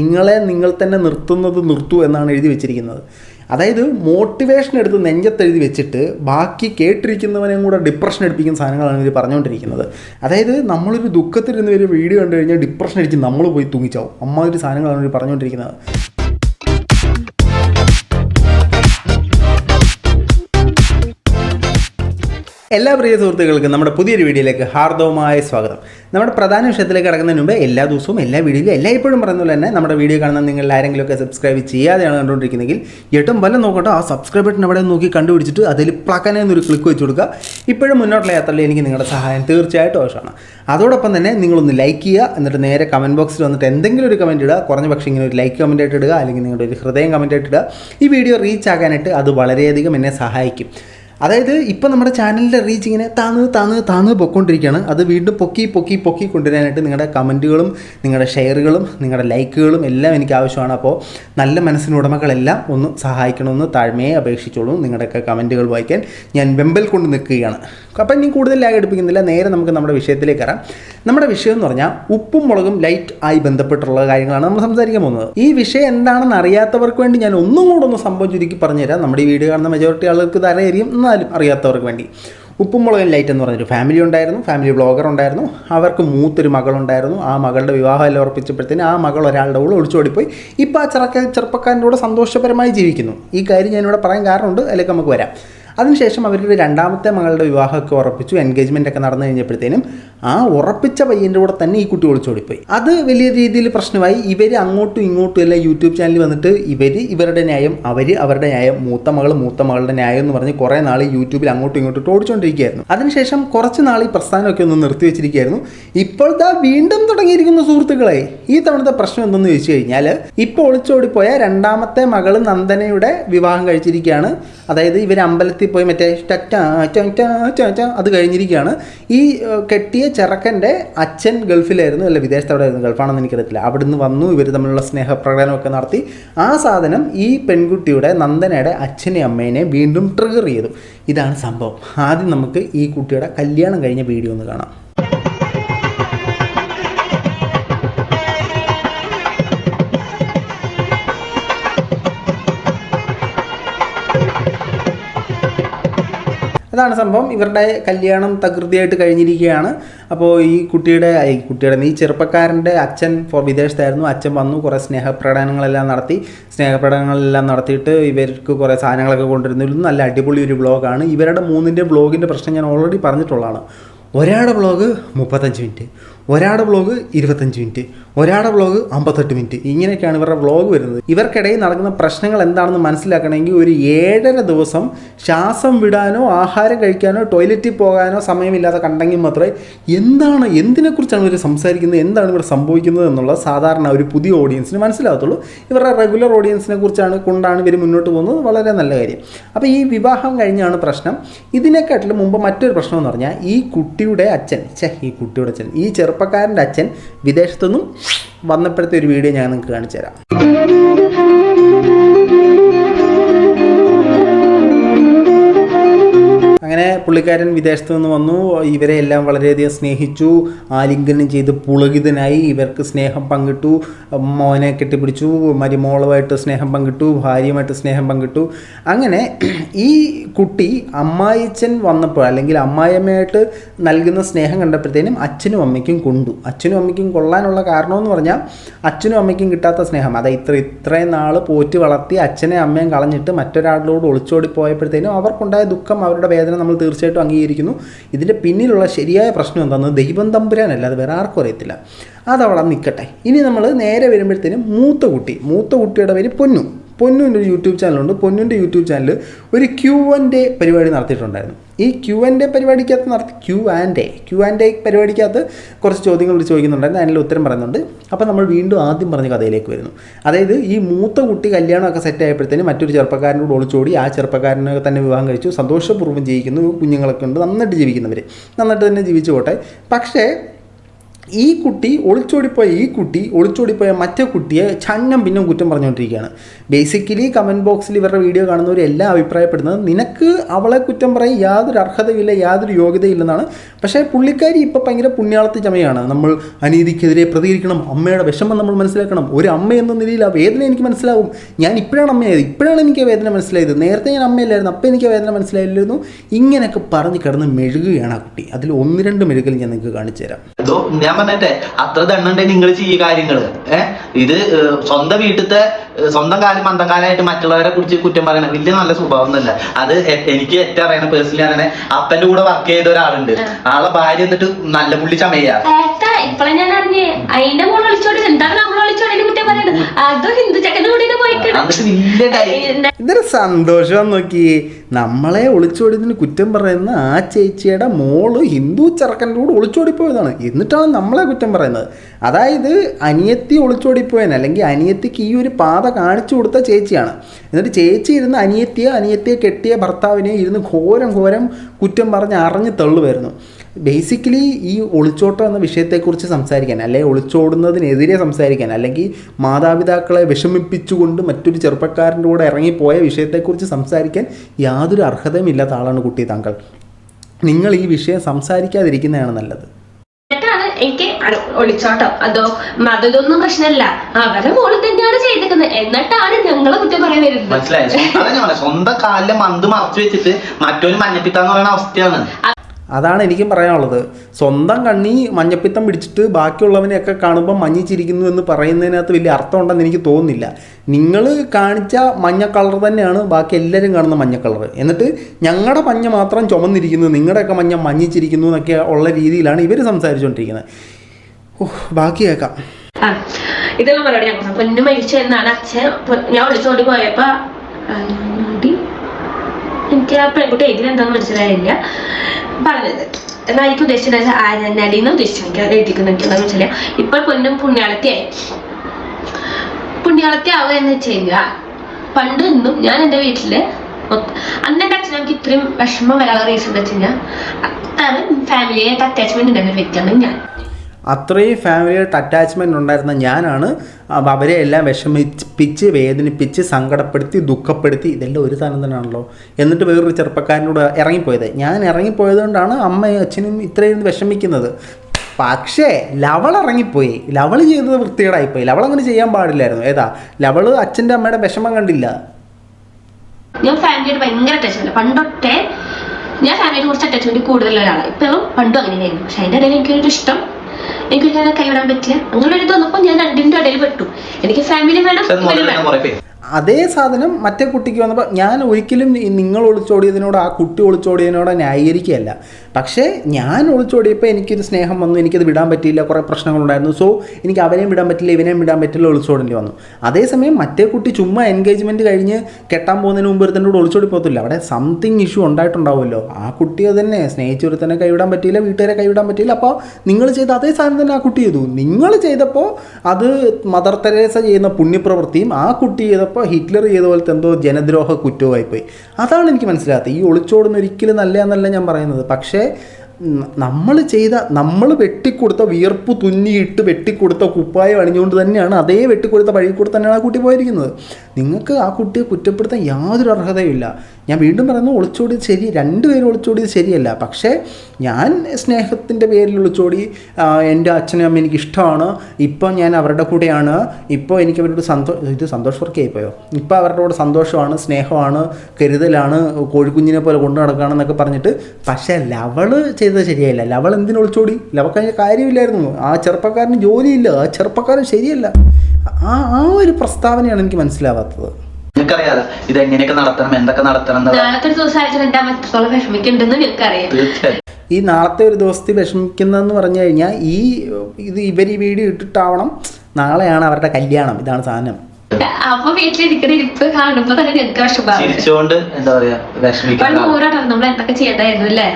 നിങ്ങളെ നിങ്ങൾ തന്നെ നിർത്തുന്നത് നിർത്തൂ എന്നാണ് എഴുതി വെച്ചിരിക്കുന്നത്. അതായത് മോട്ടിവേഷൻ എടുത്ത് നെഞ്ചത്ത് എഴുതി വെച്ചിട്ട് ബാക്കി കേട്ടിരിക്കുന്നവനെയും കൂടെ ഡിപ്രഷൻ എടുപ്പിക്കുന്ന സാധനങ്ങളാണ് ഇവർ പറഞ്ഞുകൊണ്ടിരിക്കുന്നത്. അതായത് നമ്മളൊരു ദുഃഖത്തിരുന്ന് ഒരു വീഡിയോ കണ്ടു കഴിഞ്ഞാൽ ഡിപ്രഷൻ അടിച്ച് നമ്മൾ പോയി തൂങ്ങിച്ചാവും. അമ്മാതിരി സാധനങ്ങളാണ് ഇവർ പറഞ്ഞുകൊണ്ടിരിക്കുന്നത്. എല്ലാ പ്രിയ സുഹൃത്തുക്കൾക്കും നമ്മുടെ പുതിയൊരു വീഡിയോയിലേക്ക് ഹാർദവമായ സ്വാഗതം. നമ്മുടെ പ്രധാന വിഷയത്തിലേക്ക് കിടക്കുന്നതിന് മുമ്പ് എല്ലാ ദിവസവും എല്ലാ വീഡിയോയിലും എല്ലാ ഇപ്പോഴും പറയുന്ന പോലെ തന്നെ നമ്മുടെ വീഡിയോ കാണുന്ന നിങ്ങൾ ആരെങ്കിലുമൊക്കെ സബ്സ്ക്രൈബ് ചെയ്യാതെയാണ് കണ്ടുകൊണ്ടിരിക്കുന്നതെങ്കിൽ ഏറ്റവും വല്ല നോക്കട്ടെ ആ സബ്സ്ക്രൈബ് ബട്ടൺ അവിടെ നോക്കി കണ്ടുപിടിച്ചിട്ട് അതിൽ പ്ലക്കനെ ഒരു ക്ലിക്ക് വെച്ച് കൊടുക്കുക. ഇപ്പോഴും മുന്നോട്ടുള്ള യാത്രയിൽ എനിക്ക് നിങ്ങളുടെ സഹായം തീർച്ചയായിട്ടും ആവശ്യമാണ്. അതോടൊപ്പം തന്നെ നിങ്ങളൊന്ന് ലൈക്ക് ചെയ്യുക എന്നിട്ട് നേരെ കമന്റ് ബോക്സിൽ വന്നിട്ട് എന്തെങ്കിലും ഒരു കമന്റ് ഇടുക. കുറഞ്ഞ പക്ഷേ ഇങ്ങനെ ഒരു ലൈക്ക് കമന്റ് ആയിട്ട് ഇടുക അല്ലെങ്കിൽ നിങ്ങളുടെ ഒരു ഹൃദയം കമന്റ് ആയിട്ട് ഇടുക. ഈ വീഡിയോ റീച്ച് ആകാനായിട്ട് അത് വളരെയധികം എന്നെ സഹായിക്കും. അതായത് ഇപ്പം നമ്മുടെ ചാനലിന്റെ റീച്ച് ഇങ്ങനെ താന്ന് താന്ന് താന്ന് പൊക്കോണ്ടിരിക്കുകയാണ് അത് വീണ്ടും പൊക്കി പൊക്കി പൊക്കി കൊണ്ടുവരാനായിട്ട് നിങ്ങളുടെ കമന്റുകളും നിങ്ങളുടെ ഷെയറുകളും നിങ്ങളുടെ ലൈക്കുകളും എല്ലാം എനിക്ക് ആവശ്യമാണ്. അപ്പോൾ നല്ല മനസ്സിന് ഉടമകളെല്ലാം ഒന്ന് സഹായിക്കണമെന്ന് താഴ്മയെ അപേക്ഷിച്ചോളൂ. നിങ്ങളുടെയൊക്കെ കമന്റുകൾ വായിക്കാൻ ഞാൻ വെമ്പൽ കൊണ്ട് നിൽക്കുകയാണ്. അപ്പം ഇനി കൂടുതൽ ലാഗ് എടുപ്പിക്കുന്നില്ല. നേരെ നമുക്ക് നമ്മുടെ വിഷയത്തിലേക്ക് കയറാം നമ്മുടെ വിഷയം എന്ന് പറഞ്ഞാൽ ഉപ്പും മുളകും ലൈറ്റ് ആയി ബന്ധപ്പെട്ടുള്ള കാര്യങ്ങളാണ് നമ്മൾ സംസാരിക്കാൻ പോകുന്നത്. ഈ വിഷയം എന്താണെന്ന് അറിയാത്തവർക്ക് വേണ്ടി ഞാൻ ഒന്നും കൂടെ ഒന്ന് സംഭവം ചുരുക്കി പറഞ്ഞുതരാം. നമ്മുടെ ഈ വീഡിയോ കാണുന്ന മെജോറിറ്റി ആളുകൾക്ക് അറിയാം. എന്നാലും അറിയാത്തവർക്ക് വേണ്ടി. ഉപ്പും മുളകും ലൈറ്റ് എന്ന് പറഞ്ഞൊരു ഫാമിലി ഉണ്ടായിരുന്നു. ഫാമിലി ബ്ലോഗർ ഉണ്ടായിരുന്നു. അവർക്ക് മൂത്തൊരു മകളുണ്ടായിരുന്നു. ആ മകളുടെ വിവാഹം എല്ലാം ഉറപ്പിച്ചപ്പോഴത്തേന് ആ മകൾ ഒരാളുടെ കൂടെ ഒളിച്ചോടിപ്പോയി. ഇപ്പോൾ ആ ചെറുക്ക ചെറുപ്പക്കാരന്റെ കൂടെ സന്തോഷപരമായി ജീവിക്കുന്നു. ഈ കാര്യം ഞാനിവിടെ പറയാൻ കാരണമുണ്ട്. അതിലേക്ക് നമുക്ക് വരാം. അതിനുശേഷം അവരുടെ രണ്ടാമത്തെ മകളുടെ വിവാഹമൊക്കെ ഉറപ്പിച്ചു. എൻഗേജ്മെന്റ് ഒക്കെ നടന്നു കഴിഞ്ഞപ്പോഴത്തേനും ആ ഉറപ്പിച്ച പയ്യന്റെ കൂടെ തന്നെ ഈ കുട്ടി ഒളിച്ചോടിപ്പോയി. അത് വലിയ രീതിയിൽ പ്രശ്നമായി. ഇവർ അങ്ങോട്ടും ഇങ്ങോട്ടും എല്ലാം യൂട്യൂബ് ചാനലിൽ വന്നിട്ട് ഇവർ ഇവരുടെ ന്യായം അവർ അവരുടെ ന്യായം മൂത്ത മകൾ മൂത്ത മകളുടെ ന്യായം എന്ന് പറഞ്ഞ് കുറേ നാൾ യൂട്യൂബിൽ അങ്ങോട്ടും ഇങ്ങോട്ടും ഓടിച്ചുകൊണ്ടിരിക്കുകയായിരുന്നു അതിനുശേഷം കുറച്ച് നാൾ ഈ പ്രസ്ഥാനമൊക്കെ ഒന്ന് നിർത്തി വെച്ചിരിക്കുകയായിരുന്നു. ഇപ്പോഴത്തെ വീണ്ടും തുടങ്ങിയിരിക്കുന്ന സുഹൃത്തുക്കളെ. ഈ തവണത്തെ പ്രശ്നം എന്തെന്ന് ചോദിച്ചു കഴിഞ്ഞാൽ ഇപ്പോൾ ഒളിച്ചോടിപ്പോയ രണ്ടാമത്തെ മകൾ നന്ദനയുടെ വിവാഹം കഴിച്ചിരിക്കുകയാണ്. അതായത് ഇവർ അമ്പലത്തിൽ പോയി മറ്റേ അത് കഴിഞ്ഞിരിക്കുകയാണ്. ഈ കെട്ടിയ ചെറുക്കന്റെ അച്ഛൻ ഗൾഫിലായിരുന്നു അല്ല വിദേശത്ത് അവിടെ ആയിരുന്നു ഗൾഫാണെന്ന് എനിക്കറിയത്തില്ല അവിടുന്ന് വന്നു ഇവർ തമ്മിലുള്ള സ്നേഹപ്രകടനമൊക്കെ നടത്തി. ആ സാധനം ഈ പെൺകുട്ടിയുടെ നന്ദനയുടെ അച്ഛനെയും അമ്മേനെ വീണ്ടും ട്രിഗർ ചെയ്തു. ഇതാണ് സംഭവം. ആദ്യം നമുക്ക് ഈ കുട്ടിയുടെ കല്യാണം കഴിഞ്ഞ വീഡിയോ ഒന്ന് കാണാം. അതാണ് സംഭവം. ഇവരുടെ കല്യാണം തകൃതിയായിട്ട് കഴിഞ്ഞിരിക്കുകയാണ്. അപ്പോൾ ഈ കുട്ടിയുടെ ഈ കുട്ടിയുടെ ഈ ചെറുപ്പക്കാരന്റെ അച്ഛൻ ഫോർ വിദേശത്തായിരുന്നു. അച്ഛൻ വന്നു കുറേ സ്നേഹപ്രകടനങ്ങളെല്ലാം നടത്തി. സ്നേഹപ്രകടനങ്ങളെല്ലാം നടത്തിയിട്ട് ഇവർക്ക് കുറേ സാധനങ്ങളൊക്കെ കൊണ്ടുവരുന്നു. നല്ല അടിപൊളി ഒരു ബ്ലോഗാണ് ഇവരുടെ മൂന്നിന്റെ ബ്ലോഗിന്റെ പ്രശ്നം ഞാൻ ഓൾറെഡി പറഞ്ഞിട്ടുള്ളതാണ്. ഒരാളുടെ ബ്ലോഗ് മുപ്പത്തഞ്ച് മിനിറ്റ്. ഒരാളുടെ വ്ളോഗ് ഇരുപത്തഞ്ച് മിനിറ്റ് ഒരാളുടെ വ്ളോഗ് അമ്പത്തെട്ട് മിനിറ്റ്. ഇങ്ങനെയൊക്കെയാണ് ഇവരുടെ വ്ളോഗ് വരുന്നത്. ഇവർക്കിടയിൽ നടക്കുന്ന പ്രശ്നങ്ങൾ എന്താണെന്ന് മനസ്സിലാക്കണമെങ്കിൽ ഒരു ഏഴര ദിവസം ശ്വാസം വിടാനോ ആഹാരം കഴിക്കാനോ ടോയ്ലറ്റിൽ പോകാനോ സമയമില്ലാതെ കണ്ടെങ്കിൽ മാത്രമേ എന്താണ് എന്തിനെക്കുറിച്ചാണ് ഇവർ സംസാരിക്കുന്നത് എന്താണ് ഇവിടെ സംഭവിക്കുന്നത് എന്നുള്ളത് സാധാരണ ഒരു പുതിയ ഓഡിയൻസിന് മനസ്സിലാകത്തുള്ളൂ. ഇവരുടെ റെഗുലർ ഓഡിയൻസിനെ കുറിച്ചാണ് കൊണ്ടാണ് ഇവർ മുന്നോട്ട് പോകുന്നത്. വളരെ നല്ല കാര്യം. അപ്പോൾ ഈ വിവാഹം കഴിഞ്ഞാണ് പ്രശ്നം. ഇതിനെക്കാട്ടിലും മുമ്പ് മറ്റൊരു പ്രശ്നം എന്ന് പറഞ്ഞാൽ ഈ കുട്ടിയുടെ അച്ഛൻ ഛേ ഈ കുട്ടിയുടെ അച്ഛൻ ഈ ചെറുപ്പക്കാരന്റെ അച്ഛൻ വിദേശത്തുനിന്നും വന്നപ്പോഴത്തെ ഒരു വീഡിയോ ഞാൻ നിങ്ങൾക്ക് കാണിച്ചു തരാം അങ്ങനെ പുള്ളിക്കാരൻ വിദേശത്ത് നിന്ന് വന്നു. ഇവരെ എല്ലാം വളരെയധികം സ്നേഹിച്ചു. ആലിംഗനം ചെയ്ത് പുളകിതനായി ഇവർക്ക് സ്നേഹം പങ്കിട്ടു. മോനെ കെട്ടിപ്പിടിച്ചു. മരുമോളുമായിട്ട് സ്നേഹം പങ്കിട്ടു. ഭാര്യയുമായിട്ട് സ്നേഹം പങ്കിട്ടു. അങ്ങനെ ഈ കുട്ടി അമ്മായിച്ചൻ വന്നപ്പോൾ അല്ലെങ്കിൽ അമ്മായിയമ്മയായിട്ട് നൽകുന്ന സ്നേഹം കണ്ടപ്പോഴത്തേനും അച്ഛനും അമ്മയ്ക്കും കൊണ്ടു. അച്ഛനും അമ്മയ്ക്കും കൊള്ളാനുള്ള കാരണമെന്ന് പറഞ്ഞാൽ അച്ഛനും അമ്മയ്ക്കും കിട്ടാത്ത സ്നേഹം. അതായത് ഇത്ര ഇത്രയും നാൾ പോറ്റി വളർത്തി അച്ഛനെ അമ്മയും കളഞ്ഞിട്ട് മറ്റൊരാളിലോട് ഒളിച്ചോടി പോയപ്പോഴത്തേനും അവർക്കുണ്ടായ ദുഃഖം അവരുടെ വേദന നമ്മൾ തീർച്ചയായിട്ടും അംഗീകരിക്കുന്നു. ഇതിന്റെ പിന്നിലുള്ള ശരിയായ പ്രശ്നം എന്താണെന്ന് ദൈവം തമ്പുരാനല്ല അത് വേറെ ആർക്കും അറിയത്തില്ല. അതവിടെ നിൽക്കട്ടെ ഇനി നമ്മൾ നേരെ വരുമ്പോഴത്തേനും മൂത്ത കുട്ടി മൂത്ത കുട്ടിയുടെ പേര് പൊന്നു. പൊന്നുവിന്റെ ഒരു യൂട്യൂബ് ചാനലുണ്ട്. പൊന്നുവിന്റെ യൂട്യൂബ് ചാനൽ ഒരു ക്യു ആൻഡ് എ പരിപാടി നടത്തിയിട്ടുണ്ടായിരുന്നു. ഈ ക്യു ആൻഡ് എ പരിപാടിക്കകത്ത് നടത്തി Q and A Q and A പരിപാടിക്കകത്ത് കുറച്ച് ചോദ്യങ്ങൾ ചോദിക്കുന്നുണ്ടായിരുന്നു. അതിനുള്ള ഉത്തരം പറയുന്നുണ്ട്. അപ്പോൾ നമ്മൾ വീണ്ടും ആദ്യം പറഞ്ഞ കഥയിലേക്ക് വരുന്നു. അതായത് ഈ മൂത്ത കുട്ടി കല്യാണമൊക്കെ സെറ്റ് ആയപ്പോഴത്തേന് മറ്റൊരു ചെറുപ്പക്കാരനോട് ഒളിച്ചോടി ആ ചെറുപ്പക്കാരനെ തന്നെ വിവാഹം കഴിച്ചു. സന്തോഷപൂർവം ജീവിക്കുന്നു. കുഞ്ഞുങ്ങളൊക്കെ ഉണ്ട്. നന്നായിട്ട് ജീവിക്കുന്നവർ നന്നായിട്ട് തന്നെ ജീവിച്ചു പോട്ടെ. പക്ഷേ ഈ കുട്ടി ഒളിച്ചോടിപ്പോയ ഈ കുട്ടി ഒളിച്ചോടിപ്പോയ മറ്റേ കുട്ടിയെ ചന്നം പിന്നും കുറ്റം പറഞ്ഞുകൊണ്ടിരിക്കുകയാണ്. ബേസിക്കലി കമന്റ് ബോക്സിൽ ഇവരുടെ വീഡിയോ കാണുന്നവരെല്ലാം അഭിപ്രായപ്പെടുന്നത് നിനക്ക് അവളെ കുറ്റം പറയാൻ യാതൊരു അർഹതയില്ല യാതൊരു യോഗ്യതയില്ലെന്നാണ് പക്ഷേ പുള്ളിക്കാരി ഇപ്പോൾ ഭയങ്കര പുണ്യാളത്തി ചമയാണ്. നമ്മൾ അനീതിക്കെതിരെ പ്രതികരിക്കണം അമ്മയുടെ വിഷമം നമ്മൾ മനസ്സിലാക്കണം. ഒരു അമ്മ എന്ന നിലയിൽ ആ വേദന എനിക്ക് മനസ്സിലാവും. ഞാൻ ഇപ്പോഴാണ് അമ്മയായത്. ഇപ്പോഴാണ് എനിക്ക് വേദന മനസ്സിലായത്. നേരത്തെ ഞാൻ അമ്മയല്ലായിരുന്നു. അപ്പോൾ എനിക്ക് വേദന മനസ്സിലായില്ലായിരുന്നു. ഇങ്ങനെയൊക്കെ പറഞ്ഞ് കിടന്ന് മെഴുകുകയാണ് ആ കുട്ടി. അതിൽ ഒന്ന് രണ്ട് മെഴുകൽ ഞാൻ നിങ്ങൾക്ക് കാണിച്ചു തരാം. ഇതോ ഞാൻ പറഞ്ഞെ അത്ര ദണ്ണുണ്ടെ നിങ്ങൾ ചെയ്യ കാര്യങ്ങൾ ഏഹ് ഇത് സ്വന്തം വീട്ടിലത്തെ സ്വന്തം കാലം മന്ദകാലമായിട്ട് മറ്റുള്ളവരെ കുറിച്ച് കുറ്റം പറയണ വലിയ നല്ല സ്വഭാവം തന്നെ അത് എനിക്ക് ഏറ്റവും അറിയണ പേഴ്സണലി അങ്ങനെ അപ്പന്റെ കൂടെ വർക്ക് ചെയ്ത ഒരാളുണ്ട്. ആളെ ഭാര്യ എന്നിട്ട് നല്ല പുള്ളി ചമയ്യ ഇപ്പളെ ഞാൻ അറിഞ്ഞേ? അതിന്റെ മോൾ ഒളിച്ചോടി എന്താണ് നമ്മൾ ഒളിച്ചോടി കുട്ടിയെ പറയുന്നത് അതോ ഹിന്ദു ചക്കന്റെ കൂടെ ഇതൊരു സന്തോഷം നോക്കി. നമ്മളെ ഒളിച്ചോടിയതിന് കുറ്റം പറയുന്ന ആ ചേച്ചിയുടെ മോൾ ഹിന്ദു ചെറുക്കന്റെ കൂടെ ഒളിച്ചോടിപ്പോയതാണ്. എന്നിട്ടാണ് നമ്മളെ കുറ്റം പറയുന്നത്. അതായത് അനിയത്തി ഒളിച്ചോടിപ്പോയെന്ന് അല്ലെങ്കിൽ അനിയത്തിക്ക് ഈ ഒരു പാത കാണിച്ചു കൊടുത്ത ചേച്ചിയാണ്. എന്നിട്ട് ചേച്ചി ഇരുന്ന് അനിയത്തിയെ അനിയത്തിയെ കെട്ടിയ ഭർത്താവിനെ ഇരുന്ന് ഘോരം ഘോരം കുറ്റം പറഞ്ഞ് അറിഞ്ഞ് തള്ളുമായിരുന്നു ബേസിക്കലി ഈ ഒളിച്ചോട്ടം എന്ന വിഷയത്തെക്കുറിച്ച് സംസാരിക്കാൻ അല്ലെങ്കിൽ ഒളിച്ചോടുന്നതിനെതിരെ സംസാരിക്കാൻ അല്ലെങ്കിൽ മാതാപിതാക്കളെ വിഷമിപ്പിച്ചുകൊണ്ട് മറ്റൊരു ചെറുപ്പക്കാരന്റെ കൂടെ ഇറങ്ങിപ്പോയ വിഷയത്തെക്കുറിച്ച് സംസാരിക്കാൻ യാതൊരു അർഹതയും ഇല്ലാത്ത ആളാണ് കുട്ടി താങ്കൾ. നിങ്ങൾ ഈ വിഷയം സംസാരിക്കാതിരിക്കുന്നതാണ് നല്ലത്. എനിക്ക് ഒളിച്ചോട്ടം. അതോ മതതൊന്നും പ്രശ്നമല്ല. അവരെ മോൾ തന്നെയാണ് ചെയ്തേക്കുന്നത് എന്നിട്ടാണ് ഞങ്ങളെ കുറ്റം പറയാൻ വരുന്നത്. മനസ്സിലായോ? സ്വന്തം കാലിലെ മന്ത് മറച്ചു വെച്ചിട്ട് മറ്റൊരു മഞ്ഞപ്പിത്താന്ന് പറയുന്ന അവസ്ഥയാണ്. അതാണ് എനിക്കും പറയാനുള്ളത്. സ്വന്തം കണ്ണി മഞ്ഞപ്പിത്തം പിടിച്ചിട്ട് ബാക്കിയുള്ളവനെയൊക്കെ കാണുമ്പോൾ മഞ്ഞിച്ചിരിക്കുന്നു എന്ന് പറയുന്നതിനകത്ത് വലിയ അർത്ഥമുണ്ടെന്ന് എനിക്ക് തോന്നുന്നില്ല. നിങ്ങൾ കാണിച്ച മഞ്ഞ കളർ തന്നെയാണ് ബാക്കി എല്ലാവരും കാണുന്ന മഞ്ഞ കളർ. എന്നിട്ട് ഞങ്ങളുടെ മഞ്ഞ മാത്രം ചുമന്നിരിക്കുന്നു നിങ്ങളുടെയൊക്കെ മഞ്ഞ മഞ്ഞിച്ചിരിക്കുന്നു എന്നൊക്കെ ഉള്ള രീതിയിലാണ് ഇവർ സംസാരിച്ചുകൊണ്ടിരിക്കുന്നത് ഓഹ് ബാക്കി കേൾക്കാം. ഇതെല്ലാം പറയട്ടെ ഞാൻ പൊന്നു മരിച്ചു എന്നാണ് അച്ഛൻ ഞാൻ വിളിച്ചുകൊണ്ട് പോയപ്പോ എനിക്ക് ആ പെൺകുട്ടി എഴുതിയെന്താന്ന് മനസ്സിലായില്ല. പറഞ്ഞത്. എന്നാൽ എനിക്ക് ഉദ്ദേശിച്ചത് ആര്യനടിന്ന് ഉദ്ദേശിച്ചു എനിക്ക് എഴുതിക്കുന്നത് എനിക്ക് എന്താണെന്ന് വെച്ചാൽ ഇപ്പോൾ പൊന്നും പുണ്യാളത്തിയായി. പുണ്യാളത്തി ആവുക എന്ന് വെച്ച് കഴിഞ്ഞാൽ പണ്ട് നിന്നും ഞാൻ എന്റെ വീട്ടിൽ മൊത്ത- അന്ന് എന്റെ അച്ഛൻ നമുക്ക് ഇത്രയും വിഷമം വരാനുള്ള റീസൺ എന്ന് വെച്ച് കഴിഞ്ഞാൽ അത്താണ് ഫാമിലിയായിട്ട് അറ്റാച്ച്മെന്റ് ഉണ്ടായിരുന്ന വ്യക്തിയാണ് ഞാൻ. അത്രയും ഫാമിലിയായിട്ട് അറ്റാച്ച്മെന്റ് ഉണ്ടായിരുന്ന ഞാനാണ് അവരെ എല്ലാം വിഷമിപ്പിച്ച് വേദനിപ്പിച്ച് സങ്കടപ്പെടുത്തി ദുഃഖപ്പെടുത്തി ഇതെല്ലാം ഒരു സാധനം തന്നെയാണല്ലോ. എന്നിട്ട് വേറൊരു ചെറുപ്പക്കാരനോട് ഇറങ്ങിപ്പോയത്. ഞാൻ ഇറങ്ങിപ്പോയത് കൊണ്ടാണ് അമ്മയും അച്ഛനും ഇത്രയും വിഷമിക്കുന്നത്. പക്ഷേ ലവൾ ഇറങ്ങിപ്പോയി. ലവൾ ചെയ്തത് വൃത്തികേടായിപ്പോയി. ലവൾ അങ്ങനെ ചെയ്യാൻ പാടില്ലായിരുന്നു. ഏതാ? ലവൾ അച്ഛന്റെ അമ്മയുടെ വിഷമം കണ്ടില്ല. ഞാൻ ഫാമിലിയോട് ഭയങ്കര അറ്റാച്ച്മെന്റ് പണ്ടൊട്ടേ ഞാൻ ഫാമിലിയെ കുറിച്ച് അറ്റാച്ച്മെന്റ് കൂടുതലുള്ള ഒരാളാണ് ഇപ്പോഴും പണ്ടും അങ്ങനെയായിരുന്നു. പക്ഷെ അതിന്റെ ഇടയിൽ എനിക്കൊരു ഇഷ്ടം എനിക്ക് കൈവിടാൻ പറ്റില്ല. അങ്ങനെ ഒരു ഇത് വന്നപ്പോൾ ഞാൻ രണ്ടിന്റെ ഇടയിൽ പെട്ടു. എനിക്ക് ഫാമിലി വേണം അത് സാധനം മറ്റേ കുട്ടിക്ക് വന്നപ്പോൾ ഞാൻ ഒരിക്കലും നിങ്ങൾ ഒളിച്ചോടിയതിനോട് ആ കുട്ടി ഒളിച്ചോടിയതിനോട് ന്യായീകരിക്കുകയല്ല. പക്ഷേ ഞാൻ ഒളിച്ചോടിയപ്പോൾ എനിക്കൊരു സ്നേഹം വന്നു എനിക്കത് വിടാൻ പറ്റിയില്ല കുറേ പ്രശ്നങ്ങളുണ്ടായിരുന്നു. സോ എനിക്ക് അവനെയും വിടാൻ പറ്റില്ല ഇവനെയും വിടാൻ പറ്റില്ല ഒളിച്ചോടേണ്ടി വന്നു. അതേസമയം മറ്റേ കുട്ടി ചുമ്മാ എൻഗേജ്മെന്റ് കഴിഞ്ഞ് കെട്ടാൻ പോകുന്നതിന് മുമ്പ് ഒരുത്തന്റെ കൂടെ ഒളിച്ചോടി പോകത്തില്ല. അവിടെ സംതിങ് ഇഷ്യൂ ഉണ്ടായിട്ടുണ്ടാവുമല്ലോ. ആ കുട്ടി അത് തന്നെ സ്നേഹിച്ചൊരുത്തനെ കൈവിടാൻ പറ്റിയില്ല വീട്ടുകാരെ കൈവിടാൻ പറ്റിയില്ല. അപ്പോൾ നിങ്ങൾ ചെയ്ത അതേ സാധനം തന്നെ ആ കുട്ടി ചെയ്തു. നിങ്ങൾ ചെയ്തപ്പോൾ അത് മദർ തെരേസ ചെയ്യുന്ന പുണ്യപ്രവൃത്തിയും ആ കുട്ടി ചെയ്തപ്പോൾ ഹിറ്റ്ലർ ചെയ്ത പോലത്തെ എന്തോ ജനദ്രോഹ കുറ്റവുമായിപ്പോയി. അതാണ് എനിക്ക് മനസ്സിലാകാത്തത്. ഈ ഒളിച്ചോടുന്ന ഒരിക്കലും നല്ലതെന്നല്ല ഞാൻ പറയുന്നത്. പക്ഷേ നമ്മൾ ചെയ്ത നമ്മൾ വെട്ടിക്കൊടുത്ത വിയർപ്പ് തുന്നിയിട്ട് വെട്ടിക്കൊടുത്ത കുപ്പായം അണിഞ്ഞുകൊണ്ട് തന്നെയാണ് അതേ വെട്ടിക്കൊടുത്ത വഴി കൂടെ തന്നെയാണ് ആ കുട്ടി പോയിരിക്കുന്നത്. നിങ്ങൾക്ക് ആ കുട്ടിയെ കുറ്റപ്പെടുത്താൻ യാതൊരു അർഹതയുമില്ല. ഞാൻ വീണ്ടും പറയുന്നു ഒളിച്ചോടിയത് ശരി രണ്ടുപേരും ഒളിച്ചോടിയത് ശരിയല്ല. പക്ഷേ ഞാൻ സ്നേഹത്തിന്റെ പേരിൽ ഒളിച്ചോടി എന്റെ അച്ഛനും അമ്മ എനിക്ക് ഇഷ്ടമാണ്. ഇപ്പോൾ ഞാൻ അവരുടെ കൂടെയാണ്. ഇപ്പോൾ എനിക്ക് അവരോട് സന്തോഷം ഇത് സന്തോഷ് വർക്ക് ആയിപ്പോയോ ഇപ്പോൾ അവരുടെ കൂടെ സന്തോഷമാണ് സ്നേഹമാണ് കരുതലാണ് കോഴിക്കുഞ്ഞിനെ പോലെ കൊണ്ടു നടക്കുകയാണെന്നൊക്കെ പറഞ്ഞിട്ട് പക്ഷേ ലവൾ ചെയ്തത് ശരിയായില്ല. ലവൾ എന്തിനു ഒളിച്ചോടി? ലവൾക്ക് അതിന് കാര്യമില്ലായിരുന്നു. ആ ചെറുപ്പക്കാരന് ജോലിയില്ല. ആ ചെറുപ്പക്കാരൻ ശരിയല്ല. ആ ആ ഒരു പ്രസ്താവനയാണ് എനിക്ക് മനസ്സിലാവാത്തത്. നിങ്ങൾക്കറിയാലോ ഇത് എങ്ങനെയൊക്കെ നടത്തണം എന്തൊക്കെ നടത്തണം നാളത്തെ ഒരു ദിവസം അയച്ചാൽ എന്റെ അമ്മ എത്രത്തോളം വിഷമിക്കുന്നുണ്ടെന്ന് നിനക്കറിയാം തീർച്ചയായും. ഈ നാളത്തെ ഒരു ദിവസത്തിൽ വിഷമിക്കുന്നതെന്ന് പറഞ്ഞു കഴിഞ്ഞാൽ ഈ ഇത് ഇവർ ഈ വീഡിയോ ഇട്ടിട്ടാവണം നാളെയാണ് അവരുടെ കല്യാണം. ഇതാണ് സാധനം. അപ്പൊ വീട്ടിലിരിക്കുന്ന ഇരിപ്പ് കാണുമ്പോ തന്നെ ചിരിച്ചുകൊണ്ട് എന്താ പറയാ പണ്ട് വിഷമിക്കണം നൂറാട്ടം നമ്മൾ എന്തൊക്കെ അല്ലേ?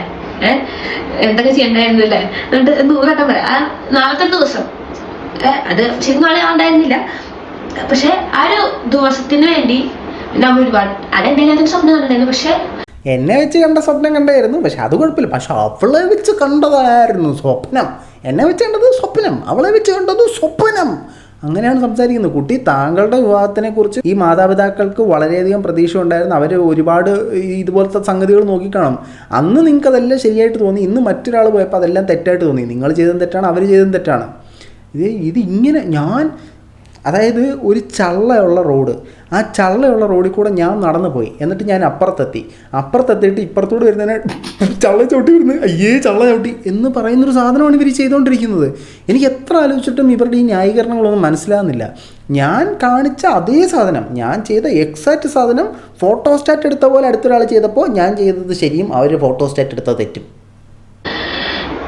എന്തൊക്കെ ചെയ്യണ്ടായിരുന്നു അല്ലേ? എന്നിട്ട് നൂറാട്ടം പറയാം. ആ നാളത്തെ ദിവസം. അത് ശരിക്കും നാളെ ഉണ്ടായിരുന്നില്ല പക്ഷെ ആ ഒരു ദിവസത്തിന് വേണ്ടി നമ്മൾ ഒരുപാട് അതെന്തെങ്കിലും അതിന് സ്വപ്നം കണ്ടിട്ടുണ്ടായിരുന്നു. പക്ഷെ എന്നെ വെച്ച് കണ്ട സ്വപ്നം കണ്ടായിരുന്നു. പക്ഷെ അത് കുഴപ്പമില്ല. പക്ഷെ അവളെ വെച്ച് കണ്ടതായിരുന്നു സ്വപ്നം. എന്നെ വെച്ച് കണ്ടത് സ്വപ്നം. അവളെ വെച്ച് കണ്ടത് സ്വപ്നം. അങ്ങനെയാണ് സംസാരിക്കുന്നത്. കുട്ടി താങ്കളുടെ വിവാഹത്തിനെ കുറിച്ച് ഈ മാതാപിതാക്കൾക്ക് വളരെയധികം പ്രതീക്ഷ ഉണ്ടായിരുന്നു അവർ ഒരുപാട് ഇതുപോലത്തെ സംഗതികൾ നോക്കിക്കാണും. അന്ന് നിങ്ങൾക്ക് അതെല്ലാം ശരിയായിട്ട് തോന്നി. ഇന്ന് മറ്റൊരാൾ പോയപ്പോൾ അതെല്ലാം തെറ്റായിട്ട് തോന്നി. നിങ്ങൾ ചെയ്തതും തെറ്റാണ് അവർ ചെയ്തതും തെറ്റാണ്. ഇത് ഇത് ഇങ്ങനെ ഞാൻ അതായത് ഒരു ചള്ളയുള്ള റോഡ്. ആ ചള്ളയുള്ള റോഡിൽ കൂടെ ഞാൻ നടന്നു പോയി എന്നിട്ട് ഞാൻ അപ്പുറത്തെത്തി. അപ്പുറത്തെത്തിയിട്ട് ഇപ്പുറത്തോട് വരുന്നതിനെ ചള്ള ചവിട്ടി വരുന്നത്. അയ്യേ ചള്ള ചവിട്ടി എന്ന് പറയുന്നൊരു സാധനമാണ് ഇവർ ചെയ്തുകൊണ്ടിരിക്കുന്നത് എനിക്ക് എത്ര ആലോചിച്ചിട്ടും ഇവരുടെ ഈ ന്യായീകരണങ്ങളൊന്നും മനസ്സിലാകുന്നില്ല. ഞാൻ കാണിച്ച അതേ സാധനം ഞാൻ ചെയ്ത എക്സാക്റ്റ് സാധനം ഫോട്ടോസ്റ്റാറ്റ് എടുത്ത പോലെ അടുത്തൊരാൾ ചെയ്തപ്പോൾ ഞാൻ ചെയ്തത് ശരിയും അവർ ഫോട്ടോസ്റ്റാറ്റ് എടുത്തത് തെറ്റും.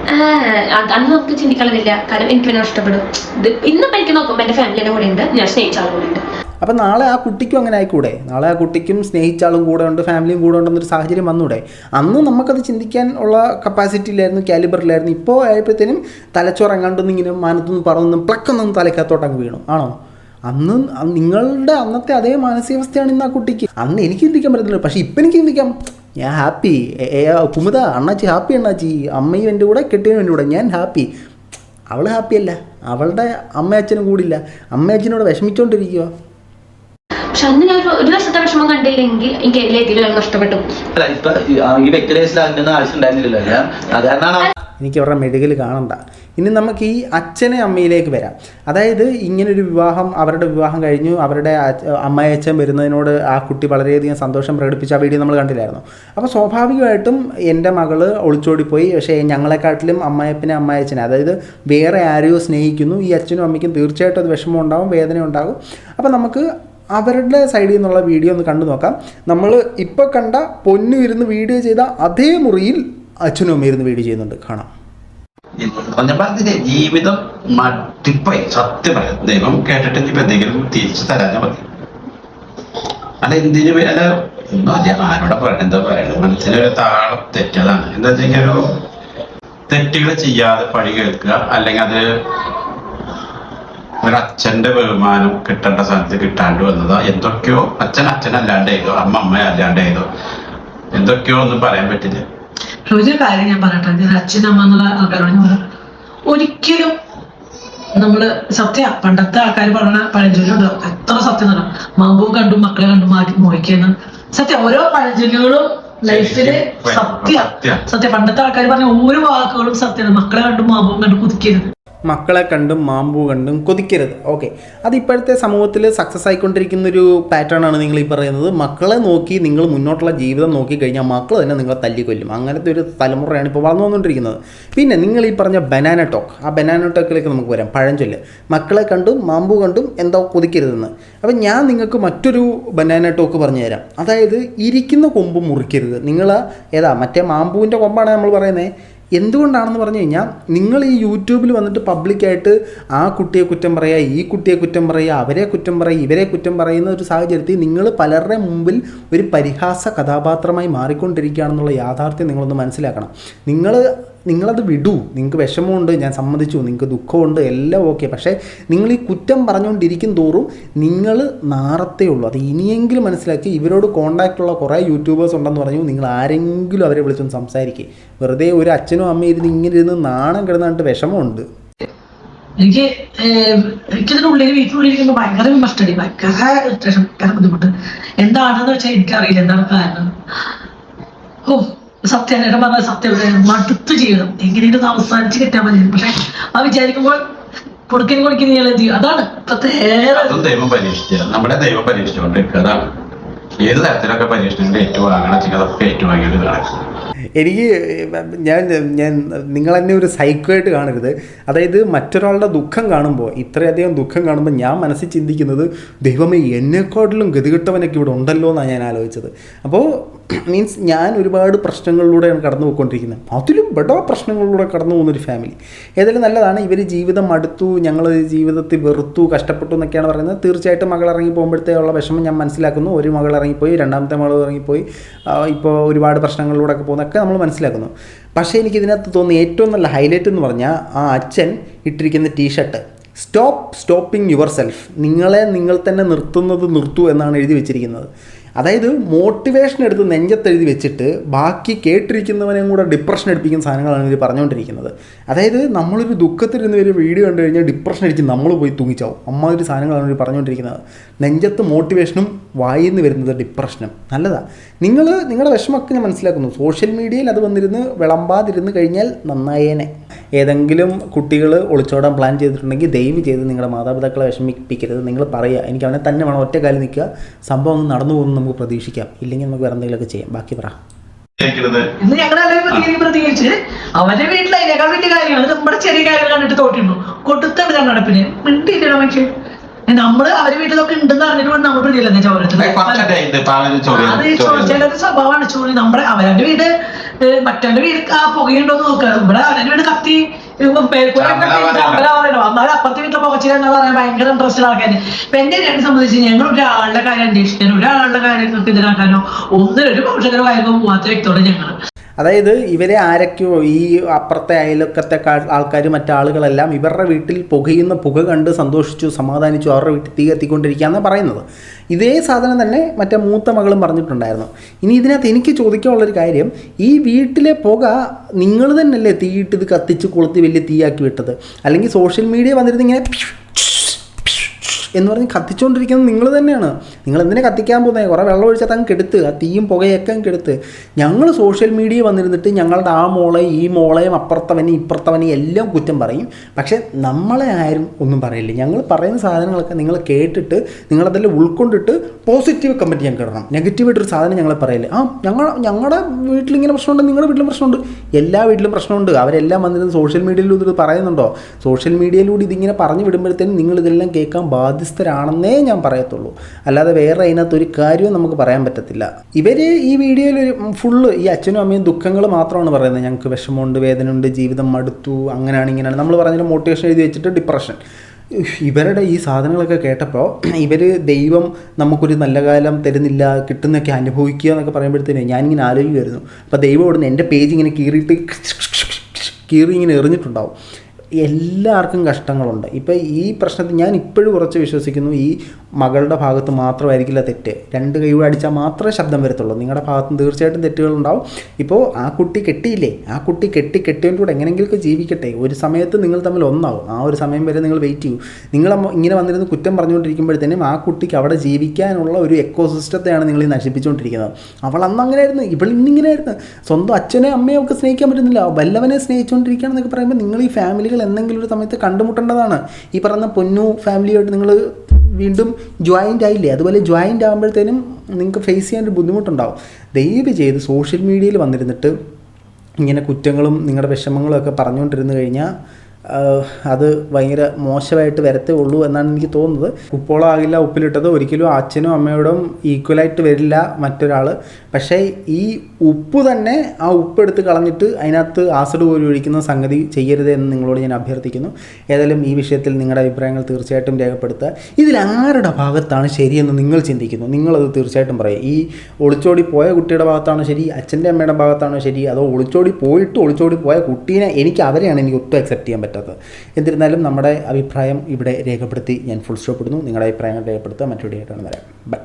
അന്ന് നമുക്ക് ചിന്തിക്കണമെന്നില്ല കാരണം എനിക്ക് പിന്നെ ഇഷ്ടപ്പെടും ഇത് ഇന്നിപ്പോ എനിക്ക് നോക്കുമ്പോ എന്റെ ഫാമിലിയുടെ കൂടെ ഉണ്ട് ഞാൻ സ്നേഹിച്ച ആളും കൂടെ ഉണ്ട് അപ്പം നാളെ ആ കുട്ടിക്കും അങ്ങനെ ആയിക്കൂടെ? നാളെ ആ കുട്ടിക്കും സ്നേഹിച്ചാളും കൂടെ ഉണ്ട് ഫാമിലിയും കൂടെ ഉണ്ടെന്നൊരു സാഹചര്യം വന്നൂടെ? അന്ന് നമുക്കത് ചിന്തിക്കാൻ ഉള്ള കപ്പാസിറ്റി ഇല്ലായിരുന്നു കാലിബറിലായിരുന്നു ഇപ്പോൾ ആയപ്പോഴത്തേനും തലച്ചോറങ്ങാണ്ടൊന്നും ഇങ്ങനെ മാനത്തൊന്നും പറന്നും പ്ലക്കൊന്നും തലക്കകത്തോട്ട് അങ്ങ് വീണു. ആണോ? അന്ന് നിങ്ങളുടെ അന്നത്തെ അതേ മാനസികാവസ്ഥയാണ് ഇന്ന് ആ കുട്ടിക്ക്. അന്ന് എനിക്ക് ചിന്തിക്കാൻ പറ്റുന്നില്ല പക്ഷേ ഇപ്പം എനിക്ക് ചിന്തിക്കാം. ഞാൻ ഹാപ്പി കുമുദ അണ്ണാച്ചി ഹാപ്പി അണ്ണാച്ചി. അമ്മയും എന്റെ കൂടെ കെട്ടിയനും എന്റെ കൂടെ. ഞാൻ ഹാപ്പി അവൾ ഹാപ്പിയല്ല അവളുടെ അമ്മയച്ഛനും കൂടില്ല. അമ്മയച്ഛനോട് വിഷമിച്ചോണ്ടിരിക്കുക പക്ഷെ അന്ന് ഞാൻ ഒരു- വർഷത്തെ വിഷമം കണ്ടില്ലെങ്കിൽ നഷ്ടപ്പെട്ടു. എനിക്ക് അവരുടെ മെഡിക്കൽ കാണണ്ട. ഇനി നമുക്ക് ഈ അച്ഛനെ അമ്മയിലേക്ക് വരാം. അതായത് ഇങ്ങനൊരു വിവാഹം അവരുടെ വിവാഹം കഴിഞ്ഞു അവരുടെ അമ്മയച്ഛൻ വരുന്നതിനോട് ആ കുട്ടി വളരെയധികം സന്തോഷം പ്രകടിപ്പിച്ച ആ വീഡിയോ നമ്മൾ കണ്ടില്ലായിരുന്നു? അപ്പോൾ സ്വാഭാവികമായിട്ടും എന്റെ മകൾ ഒളിച്ചോടിപ്പോയി. പക്ഷേ ഞങ്ങളെക്കാട്ടിലും അമ്മയപ്പനെ അമ്മയച്ഛനെ അതായത് വേറെ ആരെയോ സ്നേഹിക്കുന്നു. ഈ അച്ഛനും അമ്മയ്ക്കും തീർച്ചയായിട്ടും അത് വിഷമം ഉണ്ടാവും വേദന ഉണ്ടാകും. അപ്പോൾ നമുക്ക് അവരുടെ സൈഡിൽ നിന്നുള്ള വീഡിയോ ഒന്ന് കണ്ടു നോക്കാം. നമ്മൾ ഇപ്പോൾ കണ്ട പൊന്നു ഇരുന്ന് വീഡിയോ ചെയ്ത അതേ മുറിയിൽ അച്ഛനും അമ്മയിരുന്ന് വീഡിയോ ചെയ്യുന്നുണ്ട്. കാണാം. പറഞ്ഞില്ലേ ജീവിതം മട്ടിപ്പോയി സത്യം പറയാം ദൈവം കേട്ടിട്ട് ഇനിയിപ്പോ എന്തെങ്കിലും തിരിച്ചു തരാഞ്ഞാ മതി അല്ല എന്തിനു അല്ല ഒന്നുമില്ല ആരോടെ പറയണ? എന്താ പറയണത് മനസ്സിനൊരു താളം തെറ്റതാണ്. എന്താ വെച്ചാൽ ഒരു തെറ്റുകൾ ചെയ്യാതെ പഴി കേൾക്കുക അല്ലെങ്കിൽ അത് ഒരു അച്ഛന്റെ ബഹുമാനം കിട്ടേണ്ട സ്ഥലത്ത് കിട്ടാണ്ട് വന്നതാ. എന്തൊക്കെയോ അച്ഛൻ അല്ലാണ്ട് ചെയ്തോ അമ്മ അമ്മ അല്ലാണ്ട് ചെയ്തോ എന്തൊക്കെയോ ഒന്നും പറയാൻ പറ്റില്ല. ഒരു കാര്യം ഞാൻ പറയട്ടെ? അച്ഛനമ്മ എന്നുള്ള ആൾക്കാരോട് ഒരിക്കലും നമ്മൾ സത്യ പണ്ടത്തെ ആൾക്കാർ പറഞ്ഞ പഴഞ്ചൊല്ലുണ്ട്? എത്ര സത്യം തന്നെ മാമ്പൂ കണ്ടും മക്കളെ കണ്ടും മാറ്റി മോഹിക്കുന്ന. സത്യം ഓരോ പഴഞ്ചൊല്ലുകളും ലൈഫിൽ സത്യ. സത്യ. സത്യം പണ്ടത്തെ ആൾക്കാർ പറഞ്ഞ ഓരോ വാക്കുകളും സത്യമാണ് മക്കളെ കണ്ടും മാമ്പൂ കണ്ടും കുതിക്കരുത്. മക്കളെ കണ്ടും മാമ്പു കണ്ടും കൊതിക്കരുത്. ഓക്കെ അതിപ്പോഴത്തെ സമൂഹത്തിൽ സക്സസ് ആയിക്കൊണ്ടിരിക്കുന്ന ഒരു പാറ്റേൺ ആണ് നിങ്ങൾ ഈ പറയുന്നത്. മക്കളെ നോക്കി നിങ്ങൾ മുന്നോട്ടുള്ള ജീവിതം നോക്കി കഴിഞ്ഞാൽ മക്കൾ തന്നെ നിങ്ങളെ തല്ലിക്കൊല്ലും. അങ്ങനത്തെ ഒരു തലമുറയാണ് ഇപ്പോൾ വളർന്നു വന്നുകൊണ്ടിരിക്കുന്നത് പിന്നെ നിങ്ങൾ ഈ പറഞ്ഞ ബനാന ടോക്ക് ആ ബനാന ടോക്കിലേക്ക് നമുക്ക് വരാം. പഴഞ്ചൊല്ല്. മക്കളെ കണ്ടും മാമ്പു കണ്ടും എന്തോ കൊതിക്കരുതെന്ന്. അപ്പം ഞാൻ നിങ്ങൾക്ക് മറ്റൊരു ബനാന ടോക്ക് പറഞ്ഞു തരാം അതായത് ഇരിക്കുന്ന കൊമ്പ് മുറിക്കരുത്. നിങ്ങൾ ഏതാ മറ്റേ മാമ്പുവിന്റെ കൊമ്പാണ് നമ്മൾ പറയുന്നത്? എന്തുകൊണ്ടാണെന്ന് പറഞ്ഞു കഴിഞ്ഞാൽ നിങ്ങൾ ഈ യൂട്യൂബിൽ വന്നിട്ട് പബ്ലിക്കായിട്ട് ആ കുട്ടിയെ കുറ്റം പറയുക ഈ കുട്ടിയെ കുറ്റം പറയുക അവരെ കുറ്റം പറയുക ഇവരെ കുറ്റം പറയുന്ന ഒരു സാഹചര്യത്തിൽ നിങ്ങൾ പലരുടെ മുമ്പിൽ ഒരു പരിഹാസ കഥാപാത്രമായി മാറിക്കൊണ്ടിരിക്കുകയാണെന്നുള്ള യാഥാർത്ഥ്യം നിങ്ങളൊന്ന് മനസ്സിലാക്കണം. നിങ്ങൾ നിങ്ങളത് വിടൂ. നിങ്ങൾക്ക് വിഷമമുണ്ട് ഞാൻ സമ്മതിച്ചു. നിങ്ങൾക്ക് ദുഃഖമുണ്ട് എല്ലാം ഓക്കെ പക്ഷേ നിങ്ങൾ ഈ കുറ്റം പറഞ്ഞുകൊണ്ടിരിക്കും തോറും നിങ്ങൾ നാറത്തേ ഉള്ളൂ. അത് ഇനിയെങ്കിലും മനസ്സിലാക്കി ഇവരോട് കോണ്ടാക്റ്റ് ഉള്ള കുറേ യൂട്യൂബേഴ്സ് ഉണ്ടെന്ന് പറഞ്ഞു. നിങ്ങൾ ആരെങ്കിലും അവരെ വിളിച്ചൊന്ന് സംസാരിക്കുക വെറുതെ ഒരു അച്ഛനും അമ്മയും ഇരുന്ന് ഇങ്ങനെ ഇരുന്ന് നാണം കിടന്നിട്ട് വിഷമമുണ്ട്. എനിക്ക് ഏഹ്, എനിക്കിതിന്റെ ഉള്ളിൽ വീട്ടിനുള്ളിൽ ഭയങ്കര വിമർശനടി ഭയങ്കര ബുദ്ധിമുട്ട്. എന്താണെന്ന് വെച്ചാൽ എനിക്കറിയില്ല. എന്താണ് കാരണം? ഓ സത്യം ഇടം പറഞ്ഞ സത്യം മടുത്ത് ചെയ്യണം. എങ്ങനെയും ഇത് അവസാനിച്ച് കിട്ടാൻ മതി പക്ഷെ ആ വിചാരിക്കുമ്പോൾ കൊടുക്കാൻ കൊടുക്കുന്ന എന്ത് ചെയ്യും? അതാണ് ദൈവം പരീക്ഷിച്ച നമ്മുടെ ദൈവം പരീക്ഷിച്ചുകൊണ്ടിരിക്കുക അതാണ് ഏത് തരത്തിലൊക്കെ പരീക്ഷണങ്ങൾ ഏറ്റുവാങ്ങണം ചിലതൊക്കെ അതൊക്കെ ഏറ്റുവാങ്ങിയിട്ട് നടക്കും എനിക്ക് ഞാൻ ഞാൻ നിങ്ങൾ എന്നെ ഒരു സൈക്കോ ആയിട്ട് കാണരുത്. അതായത് മറ്റൊരാളുടെ ദുഃഖം കാണുമ്പോൾ ഇത്രയധികം ദുഃഖം കാണുമ്പോൾ ഞാൻ മനസ്സിൽ ചിന്തിക്കുന്നത് ദൈവമേ എന്നെക്കാട്ടിലും ഗതികെട്ടവനൊക്കെ ഇവിടെ ഉണ്ടല്ലോ എന്നാണ് ഞാൻ ആലോചിച്ചത്. അപ്പോൾ മീൻസ് ഞാൻ ഒരുപാട് പ്രശ്നങ്ങളിലൂടെയാണ് കടന്നു പോയിക്കൊണ്ടിരിക്കുന്നത് അതിലും ബഡോ പ്രശ്നങ്ങളിലൂടെ കടന്നു പോകുന്നൊരു ഫാമിലി ഏതായാലും നല്ലതാണ് ഇവർ ജീവിതം മടുത്തു ഞങ്ങൾ ജീവിതത്തിൽ വെറുത്തു കഷ്ടപ്പെട്ടു എന്നൊക്കെയാണ് പറയുന്നത്. തീർച്ചയായിട്ടും മകൾ ഇറങ്ങി പോകുമ്പോഴത്തേക്കുള്ള വിഷമം ഞാൻ മനസ്സിലാക്കുന്നു. ഒരു മകൾ ഇറങ്ങിപ്പോയി രണ്ടാമത്തെ മകൾ ഇറങ്ങിപ്പോയി. ഇപ്പോൾ ഒരുപാട് പ്രശ്നങ്ങളിലൂടെ ഒക്കെ പോകുന്നതൊക്കെ നമ്മൾ മനസ്സിലാക്കുന്നു. പക്ഷേ എനിക്ക് ഇതിനകത്ത് തോന്നിയ ഏറ്റവും നല്ല ഹൈലൈറ്റ് എന്ന് പറഞ്ഞാൽ ആ അച്ഛൻ ഇട്ടിരിക്കുന്ന T shirt stop stopping yourself നിങ്ങളെ നിങ്ങൾ തന്നെ നിർത്തുന്നത് നിർത്തൂ എന്നാണ് എഴുതി വെച്ചിരിക്കുന്നത്. അതായത് മോട്ടിവേഷൻ എടുത്ത് നെഞ്ചത്തെഴുതി വെച്ചിട്ട് ബാക്കി കേട്ടിരിക്കുന്നവനെയും കൂടെ ഡിപ്രഷൻ എടുപ്പിക്കുന്ന സാധനങ്ങളാണ് ഇവർ പറഞ്ഞുകൊണ്ടിരിക്കുന്നത് അതായത് നമ്മളൊരു ദുഃഖത്തിലിരുന്ന് ഒരു വീഡിയോ കണ്ടു കഴിഞ്ഞാൽ ഡിപ്രഷൻ അടിച്ച് നമ്മൾ പോയി തൂങ്ങിച്ചാവും. അമ്മാതിരി സാധനങ്ങളാണ് ഇവർ പറഞ്ഞുകൊണ്ടിരിക്കുന്നത് നെഞ്ചത്ത് മോട്ടിവേഷനും വായിൽ നിന്ന് വരുന്നത് ഡിപ്രഷനും നല്ലതാണ് നിങ്ങൾ നിങ്ങളുടെ വിഷമമൊക്കെ ഞാൻ മനസ്സിലാക്കുന്നു. സോഷ്യൽ മീഡിയയിൽ അത് വന്നിരുന്ന് വിളമ്പാതിരുന്ന് കഴിഞ്ഞാൽ നന്നായേനെ. ഏതെങ്കിലും കുട്ടികൾ ഒളിച്ചോടാൻ പ്ലാൻ ചെയ്തിട്ടുണ്ടെങ്കിൽ ദയവ് ചെയ്ത് നിങ്ങളുടെ മാതാപിതാക്കളെ വിഷമിപ്പിക്കരുത്. നിങ്ങൾ പറയുക എനിക്ക് അവനെ തന്നെ വേണം ഒറ്റ കാലിൽ നിൽക്കുക. സംഭവം നടന്നു പോകുമെന്ന് നമുക്ക് പ്രതീക്ഷിക്കാം. ഇല്ലെങ്കിൽ നമുക്ക് വേറെ എന്തെങ്കിലുമൊക്കെ ചെയ്യാം. ബാക്കി പറ. ഇന്ന് പ്രതികരിച്ച് പ്രതികരിച്ച് അവന്റെ വീട്ടിൽ അതിനേക്കാൾ വലിയ കാര്യങ്ങൾ നമ്മുടെ ചെറിയ കാര്യങ്ങൾ കണ്ടിട്ട് തോട്ടിരുന്നു കൊടുത്താണ് കണ്ണടപ്പിന് മിണ്ടിയില്ലല്ലോ മനുഷ്യൻ നമ്മൾ അവർ വീട്ടിലൊക്കെ ഉണ്ടെന്ന് അറിഞ്ഞിട്ട് നമ്മൾ പ്രതിയല്ലേ ചോരത്തിന് അത് ചിലരുടെ സ്വഭാവമാണ്. ചോറി നമ്മുടെ അവരുടെ വീട് മറ്റവന്റെ വീട് ആ പുകയുണ്ടോന്ന് നോക്കുക ഇവിടെ അവരുടെ വീട് കത്തി. അപ്പുറത്തെ വീട്ടിലെ പുകച്ചിലെന്ന് പറയാൻ ഭയങ്കര ഇൻട്രസ്റ്റ് ആൾക്കാർ ഇപ്പൊ എന്റെ എന്നെ സംബന്ധിച്ച് ഞങ്ങൾ ഒരാളുടെ കാര്യം അന്വേഷിക്കാനോ ഒരാളുടെ കാര്യങ്ങൾക്ക് ഇതിനാക്കാനോ ഒന്നിനൊരു പക്ഷേ കാര്യമോ പോവാത്ത വ്യക്തിയോട് ഞങ്ങൾ അതായത് ഇവരെ ആരൊക്കെയോ ഈ അപ്പുറത്തെ അയലൊക്കത്തെ ആൾക്കാർ മറ്റാളുകളെല്ലാം ഇവരുടെ വീട്ടിൽ പുകയുന്ന പുക കണ്ട് സന്തോഷിച്ചു സമാധാനിച്ചു അവരുടെ വീട്ടിൽ തീ കത്തിക്കൊണ്ടിരിക്കുകയെന്ന് പറയുന്നത്. ഇതേ സാധനം തന്നെ മറ്റേ മൂത്ത മകളും പറഞ്ഞിട്ടുണ്ടായിരുന്നു. ഇനി ഇതിനകത്ത് എനിക്ക് ചോദിക്കാനുള്ളൊരു കാര്യം ഈ വീട്ടിലെ പുക നിങ്ങൾ തന്നെയല്ലേ തീയിട്ട് ഇത് കത്തിച്ച് കൊളുത്തി വലിയ തീയാക്കി വിട്ടത്? അല്ലെങ്കിൽ സോഷ്യൽ മീഡിയ വന്നിരുന്ന് ഇങ്ങനെ എന്ന് പറഞ്ഞ് കത്തിച്ചുകൊണ്ടിരിക്കുന്നത് നിങ്ങൾ തന്നെയാണ്. നിങ്ങൾ എന്തിനെ കത്തിക്കാൻ പോകുന്നത് കുറേ വെള്ളം ഒഴിച്ചാൽ അങ്ങ് കെടുത്ത് ആ തീയും പുകയൊക്കെ കെടുത്ത്. ഞങ്ങൾ സോഷ്യൽ മീഡിയ വന്നിരുന്നിട്ട് ഞങ്ങളുടെ ആ മോളെ ഈ മോളെയും അപ്പുറത്തവനെ ഇപ്പുറത്തവനെ എല്ലാം കുറ്റം പറയും. പക്ഷേ നമ്മളെ ആരും ഒന്നും പറയില്ല. ഞങ്ങൾ പറയുന്ന സാധനങ്ങളൊക്കെ നിങ്ങൾ കേട്ടിട്ട് നിങ്ങളതെല്ലാം ഉൾക്കൊണ്ടിട്ട് പോസിറ്റീവ് കമന്റ് ഞങ്ങൾക്ക് ഇടണം. നെഗറ്റീവായിട്ടൊരു സാധനം ഞങ്ങൾ പറയില്ല. ആ ഞങ്ങൾ ഞങ്ങളുടെ വീട്ടിലിങ്ങനെ പ്രശ്നമുണ്ട് നിങ്ങളുടെ വീട്ടിലും പ്രശ്നമുണ്ട്. എല്ലാ വീട്ടിലും പ്രശ്നമുണ്ട്. അവരെല്ലാം വന്നിരുന്ന് സോഷ്യൽ മീഡിയയിലൂടെ ഇത് പറയുന്നുണ്ടോ? സോഷ്യൽ മീഡിയയിലൂടെ ഇതിങ്ങനെ പറഞ്ഞു വിടുമ്പോഴത്തേനും നിങ്ങൾ ഇതെല്ലാം കേൾക്കാൻ ബാധ്യസ്ഥരാണെന്നേ ഞാൻ പറയത്തുള്ളൂ. അല്ലാതെ വേറെ അതിനകത്ത് ഒരു കാര്യവും നമുക്ക് പറയാൻ പറ്റത്തില്ല. ഇവർ ഈ വീഡിയോയിൽ ഒരു ഫുള്ള് ഈ അച്ഛനും അമ്മയും ദുഃഖങ്ങൾ മാത്രമാണ് പറയുന്നത്. ഞങ്ങൾക്ക് വിഷമമുണ്ട് വേദനയുണ്ട് ജീവിതം മടുത്തു അങ്ങനെയാണ് ഇങ്ങനെയാണ്. നമ്മൾ പറഞ്ഞൊരു മോട്ടിവേഷൻ എഴുതി വെച്ചിട്ട് ഡിപ്രഷൻ ഇവരുടെ ഈ സാധനങ്ങളൊക്കെ കേട്ടപ്പോൾ ഇവർ ദൈവം നമുക്കൊരു നല്ല കാലം തരുന്നില്ല കിട്ടുന്നൊക്കെ അനുഭവിക്കുക എന്നൊക്കെ പറയുമ്പോഴത്തേനും ഞാനിങ്ങനെ ആലോചിക്കുമായിരുന്നു അപ്പോൾ ദൈവം ഇവിടുന്ന് എന്റെ പേജ് ഇങ്ങനെ കീറിയിട്ട് കീറി ഇങ്ങനെ എറിഞ്ഞിട്ടുണ്ടാവും. എല്ലാവർക്കും കഷ്ടങ്ങളുണ്ട്. ഇപ്പോൾ ഈ പ്രശ്നത്തിൽ ഞാൻ ഇപ്പോഴും കുറച്ച് വിശ്വസിക്കുന്നു ഈ മകളുടെ ഭാഗത്ത് മാത്രമായിരിക്കില്ല തെറ്റ്. രണ്ട് കൈ കൂടെ അടിച്ചാൽ മാത്രമേ ശബ്ദം വരത്തുള്ളൂ. നിങ്ങളുടെ ഭാഗത്തും തീർച്ചയായിട്ടും തെറ്റുകളുണ്ടാവും. ഇപ്പോൾ ആ കുട്ടി കെട്ടിയില്ലേ? ആ കുട്ടി കെട്ടി കെട്ടിയതിന്റെ കൂടെ എങ്ങനെയെങ്കിലുമൊക്കെ ജീവിക്കട്ടെ. ഒരു സമയത്ത് നിങ്ങൾ തമ്മിൽ ഒന്നാവും. ആ ഒരു സമയം വരെ നിങ്ങൾ വെയിറ്റ് ചെയ്യൂ. നിങ്ങൾ ഇങ്ങനെ വന്നിരുന്ന് കുറ്റം പറഞ്ഞുകൊണ്ടിരിക്കുമ്പോഴത്തേനും ആ കുട്ടിക്ക് അവിടെ ജീവിക്കാനുള്ള ഒരു എക്കോ സിസ്റ്റത്തെയാണ് നിങ്ങൾ നശിപ്പിച്ചുകൊണ്ടിരിക്കുന്നത്. അവൾ അന്ന് അങ്ങനെയായിരുന്നു. ഇവൾ ഇന്നിങ്ങനെയായിരുന്നു സ്വന്തം അച്ഛനെ അമ്മയെ ഒക്കെ സ്നേഹിക്കാൻ പറ്റുന്നില്ല. വല്ലവനെ സ്നേഹിച്ചുകൊണ്ടിരിക്കുകയാണെന്നൊക്കെ പറയുമ്പോൾ നിങ്ങൾ ഈ ഫാമിലികൾ എന്തെങ്കിലും ഒരു സമയത്ത് കണ്ടുമുട്ടേണ്ടതാണ്. ഈ പറയുന്ന പൊന്നു ഫാമിലിയായിട്ട് നിങ്ങൾ വീണ്ടും ജോയിന്റ് ആയില്ലേ? അതുപോലെ ജോയിന്റ് ആകുമ്പോഴത്തേനും നിങ്ങൾക്ക് ഫേസ് ചെയ്യാൻ ഒരു ബുദ്ധിമുട്ടുണ്ടാവും. ദയവ് ചെയ്ത് സോഷ്യൽ മീഡിയയിൽ വന്നിരുന്നിട്ട് ഇങ്ങനെ കുറ്റങ്ങളും നിങ്ങളുടെ വിഷമങ്ങളും ഒക്കെ പറഞ്ഞുകൊണ്ടിരുന്നു കഴിഞ്ഞാൽ അത് ഭയങ്കര മോശമായിട്ട് വരത്തേ ഉള്ളൂ എന്നാണ് എനിക്ക് തോന്നുന്നത്. ഉപ്പോളാകില്ല ഉപ്പിലിട്ടത് ഒരിക്കലും അച്ഛനും അമ്മയോടും ഈക്വലായിട്ട് വരില്ല മറ്റൊരാൾ പക്ഷേ ഈ ഉപ്പ് തന്നെ ആ ഉപ്പ് എടുത്ത് കളഞ്ഞിട്ട് അതിനകത്ത് ആസിഡ് പോലും ഒഴിക്കുന്ന സംഗതി ചെയ്യരുത് എന്ന് നിങ്ങളോട് ഞാൻ അഭ്യർത്ഥിക്കുന്നു. ഏതായാലും ഈ വിഷയത്തിൽ നിങ്ങളുടെ അഭിപ്രായങ്ങൾ തീർച്ചയായിട്ടും രേഖപ്പെടുത്തുക. ഇതിൽ ആരുടെ ഭാഗത്താണ് ശരിയെന്ന് നിങ്ങൾ ചിന്തിക്കുന്നു? നിങ്ങളത് തീർച്ചയായിട്ടും പറയും. ഈ ഒളിച്ചോടി പോയ കുട്ടിയുടെ ഭാഗത്താണോ ശരി? അച്ഛന്റെ അമ്മയുടെ ഭാഗത്താണോ ശരി? അതോ ഒളിച്ചോടി പോയിട്ട് ഒളിച്ചോടി പോയ കുട്ടീനെ എനിക്ക് അവരെയാണ് എനിക്ക് ഒട്ടും അക്സെപ്റ്റ് ചെയ്യാൻ പറ്റാത്തത്. എന്നിരുന്നാലും നമ്മുടെ അഭിപ്രായം ഇവിടെ രേഖപ്പെടുത്തി ഞാൻ ഫുൾ സ്റ്റോപ്പ് ഇടുന്നു. നിങ്ങളുടെ അഭിപ്രായങ്ങൾ രേഖപ്പെടുത്തുക. മറ്റൊരു ആയിട്ടാണ് വരാം ബൈ